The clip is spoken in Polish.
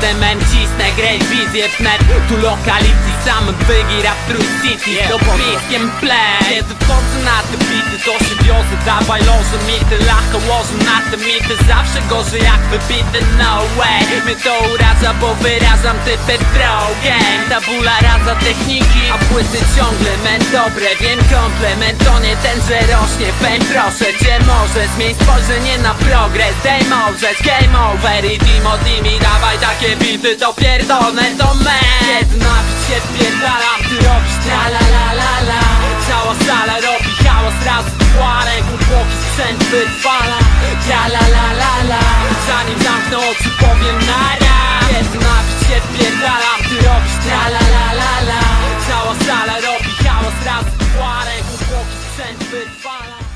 men cisnę grę wizję wnet Tu lokalicji sam wygi rap Trój City. Z dopiskiem play. Kiedy wchodzę na te bity to się wiozę Dawaj loże mity, lacha łożę na te mity Zawsze gorzej jak wybity, no way. Mnie to uraza, bo wyrażam typy game Tabula raza techniki, a płyty ciągle men dobre Wiem komplement to nie ten, że rośnie fame Proszę cię może zmień spojrzenie na progres Dej możesz, game over i Timo Timi Dawaj takie bity, to pierdolne to me sprzęt wytwala Tra la la la la. Zanim zamknę oczy powiem nara Kiedy napić się wpierdalam, ty robisz tra la la la la. Cała sala robi hałas, raz dwa Ręką chłopi sprzęt wytwala